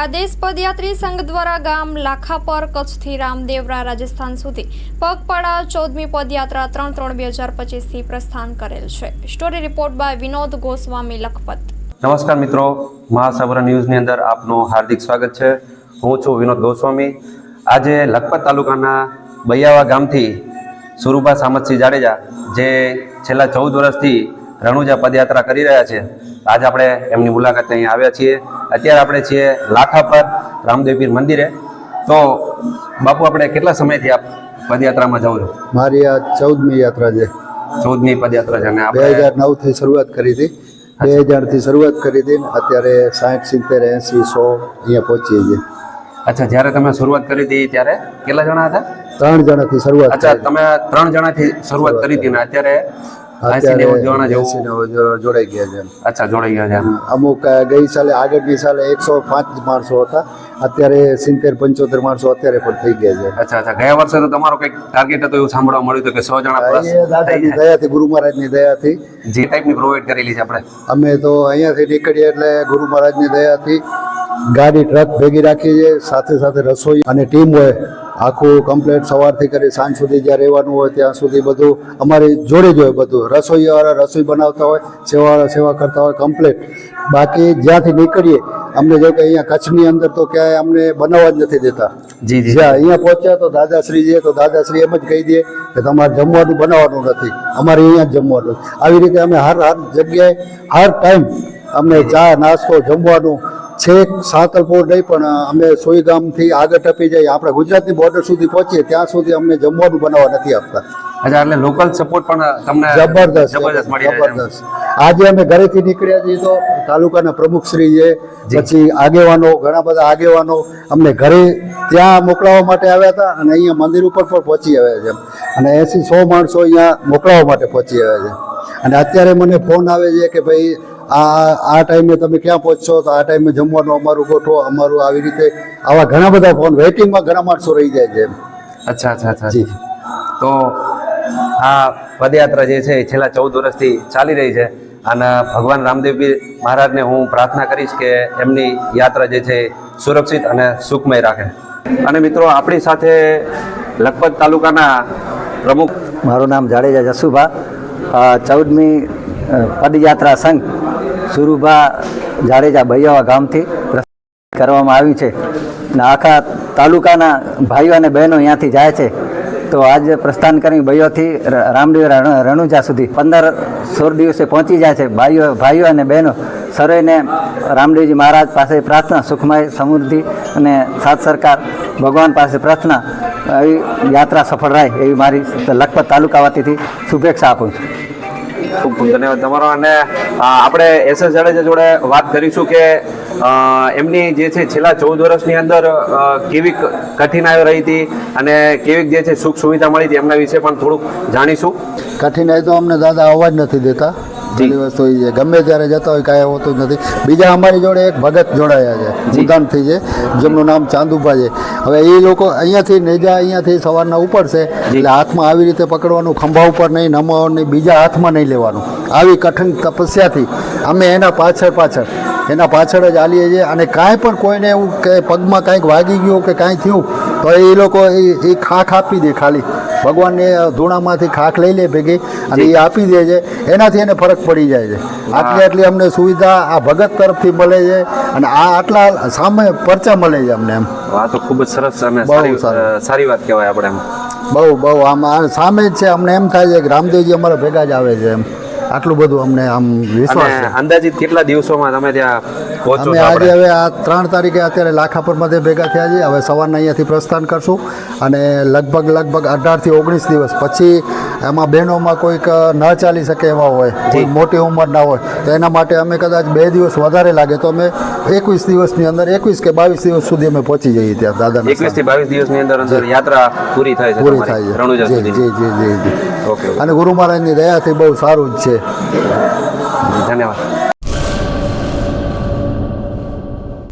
આદેશ પદયાત્રી સંઘ દ્વારા ગામ લાખાપર કચ્છથી રામદેવરા રાજસ્થાન સુધી પગપાળા ચૌદમી પદયાત્રા ત્રણ ત્રણ બે હજાર પચીસથી પ્રસ્થાન કરેલ છે. Story report by Vinod Goswami, Lakhpat. નમસ્કાર મિત્રો. મહાસાબરા ન્યૂઝની અંદર આપનું હાર્દિક સ્વાગત છે. હું છું વિનોદ ગોસ્વામી. આજે લખપત તાલુકાના બૈયાવા ગામથી સુરુભા સામતસિંહ જાડેજા, જે છેલ્લા ચૌદ વર્ષથી રણુજા પદયાત્રા કરી રહ્યા છે. આજે આપણે એમની મુલાકાતે અહીં આવ્યા છીએ. અત્યારે આપણે છીએ લાઠા પર રામદેવપીર મંદિરે. તો બાપુ આપણે કેટલા સમયથી આપ પદયાત્રામાં જવું છો? મારી આ ચૌદમી યાત્રા છે. ચૌદમી પદયાત્રા છે અને બે હજાર નવથી શરૂઆત કરી હતી. બે હજારથી શરૂઆત કરી હતી અત્યારે સાઠ સિત્તેર એંસી સો અહીંયા પહોંચીએ છીએ. અચ્છા જ્યારે તમે શરૂઆત કરી હતી ત્યારે કેટલા જણા હતા? ત્રણ જણાથી શરૂઆત અચ્છા. તમે ત્રણ જણાથી શરૂઆત કરી હતી ને અત્યારે જોડાઈ ગયા છે. અચ્છા જોડાઈ ગયા છે. અમુક ગઈ સાલે આગળની સાલે એકસો પાંચ માણસો હતા. અત્યારે સિત્તેર પંચોતેર માણસો અત્યારે પણ થઈ ગયા છે. અચ્છા અચ્છા ગયા વર્ષે તો તમારો કંઈક ટાર્ગેટ હતો એવું સાંભળવા મળ્યું હતું કે સો જણા પ્લસ દાદાની દયાથી ગુરુ મહારાજની દયાથી. જે ટાઈપની પ્રોવાઈડ કરેલી છે આપણે? અમે તો અહીંયાથી નીકળીએ એટલે ગુરુ મહારાજની દયાથી ગાડી ટ્રક ભેગી રાખી છે સાથે સાથે રસોઈ અને ટીમ હોય. આખું કમ્પ્લેટ સવારથી કરી સાંજ સુધી જ્યાં રહેવાનું હોય ત્યાં સુધી બધું અમારી જોડે જ હોય બધું. રસોઈવાળા રસોઈ બનાવતા હોય સેવાવાળા સેવા કરતા હોય કમ્પ્લેટ બાકી જ્યાંથી નીકળીએ અમને જો કે અહીંયા કચ્છની અંદર તો ક્યાંય અમને બનાવવા જ નથી દેતા. જી જી અહીંયા પહોંચ્યા તો દાદાશ્રી જે તો દાદાશ્રી એમ જ કહી દે કે તમારે જમવાનું બનાવવાનું નથી. અમારે અહીંયા જ જમવાનું. આવી રીતે અમે હર હર જગ્યાએ હર ટાઈમ અમને ચા નાસ્તો જમવાનું છેક સાતલપુર નહીં પણ અમે સોઈગામથી આગળ ટપી જઈએ. આપણે ગુજરાતની બોર્ડર સુધી પહોંચીએ ત્યાં સુધી અમને જમવાનું બનાવવા નથી આપતા. અચ્છા એટલે લોકલ સપોર્ટ પણ તમને જબરદસ્ત જબરદસ્ત. જબરદસ્ત. આજે અમે ઘરેથી નીકળ્યા છીએ તો તાલુકાના પ્રમુખશ્રી છે પછી આગેવાનો ઘણા બધા આગેવાનો અમને ઘરે ત્યાં મોકલાવવા માટે આવ્યા હતા અને અહીંયા મંદિર ઉપર પણ પહોંચી આવ્યા છે. અને એસી સો માણસો અહીંયા મોકલાવવા માટે પહોંચી આવ્યા છે. અને અત્યારે મને ફોન આવે છે કે ભાઈ આ આ ટાઈમે તમે ક્યાં પહોંચશો? તો આ ટાઈમે જમવાનું અમારું ગોઠવો અમારું આવી રીતે આવા ઘણા બધા ફોન વેઇટિંગમાં ઘણા માણસો રહી જાય છે અચ્છા અચ્છા અચ્છા. જી. તો આ પદયાત્રા જે છે એ છેલ્લા ચૌદ વર્ષથી ચાલી રહી છે અને ભગવાન રામદેવજી મહારાજને હું પ્રાર્થના કરીશ કે એમની યાત્રા જે છે એ સુરક્ષિત અને સુખમય રાખે. અને મિત્રો આપણી સાથે લખપત તાલુકાના પ્રમુખ મારું નામ જાડેજા જસુભા. ચૌદમી પદયાત્રા સંઘ સુરુભા જાડેજા ભૈયાવા ગામથી કરવામાં આવ્યું છે. અને આખા તાલુકાના ભાઈઓ અને બહેનો અહીંયાથી જાય છે. તો આજે પ્રસ્થાન કરી ર- રામદેવ રણ- રણુજા સુધી પંદર સોળ દિવસે પહોંચી જાય છે. ભાઈઓ ભાઈઓ અને બહેનો સર્વેને રામદેવજી મહારાજ પાસે પ્રાર્થના, સુખમય, સમૃદ્ધિ અને સાત સરકાર, ભગવાન પાસે પ્રાર્થના, આવી યાત્રા સફળ રહે એવી મારી લખપત તાલુકા વતીથી શુભેચ્છા આપું છું. ખૂબ ખૂબ ધન્યવાદ તમારો. અને આપણે એસ એસ જાડેજા જોડે વાત કરીશું કે એમની જે છે છેલ્લા ચૌદ વર્ષની અંદર કેવી કઠિનાઈઓ રહી હતી અને કેવી જે છે સુખ સુવિધા મળી હતી એમના વિશે પણ થોડુંક જાણીશું. કઠિનાઈ તો અમને દાદા અવાજ નથી દેતા. પેલી વસ્તુ એ છે. ગમે ત્યારે જતા હોય કાંઈ હોતું જ નથી. બીજા અમારી જોડે એક ભગત જોડાયા છે. ભૂતાનથી છે. જેમનું નામ ચાંદુભા છે. હવે એ લોકો અહીંયાથી નેજા અહીંયાથી સવારના ઉપડશે એટલે હાથમાં આવી રીતે પકડવાનું ખંભા ઉપર નહીં નમાવાનું નહીં બીજા હાથમાં નહીં લેવાનું. આવી કઠિન તપસ્યાથી અમે એના પાછળ પાછળ એના પાછળ જ હાલીએ છીએ. અને કાંઈ પણ કોઈને એવું કે પગમાં કાંઈક વાગી ગયું કે કાંઈ થયું તો એ લોકો એ એ ખાખ આપી દે ખાલી. ભગવાનને ધૂણામાંથી ખાખ લઈ લે ભેગી અને એ આપી દે છે. એનાથી એને ફરક પડી જાય છે. આટલી આટલી અમને સુવિધા આ ભગત તરફથી મળે છે અને આ આટલા સામે પરચા મળે છે અમને એમ. આ તો ખૂબ જ સરસ અને સારી વાત કહેવાય આપણે એમ. બહુ બહુ આમ સામે જ છે. અમને એમ થાય છે કે રામદેવજી અમારા ભેગા જ આવે છે એમ. આટલું બધું અમને આમ વિશ્વાસ છે. અંદાજિત કેટલા દિવસોમાં તમે ત્યાં પહોંચો અમે આજે હવે આ ત્રણ તારીખે અત્યારે લાખાપર મધ્ય ભેગા થયા છીએ હવે સવારના અહીંયાથી પ્રસ્થાન કરશું. અને લગભગ લગભગ અઢારથી ઓગણીસ દિવસ પછી એમાં બહેનોમાં કોઈક ન ચાલી શકે એવા હોય કોઈ મોટી ઉંમરના હોય તો એના માટે અમે કદાચ બે દિવસ વધારે લાગે તો અમે એકવીસ દિવસની અંદર એકવીસ કે બાવીસ દિવસ સુધી અમે પહોંચી જઈએ ત્યાં દાદા એકવીસથી બાવીસ દિવસની અંદર યાત્રા પૂરી થાય છે પૂરી થાય છે. જી જી જી જી ઓકે. અને ગુરુ મહારાજની દયાથી બહુ સારું જ છે.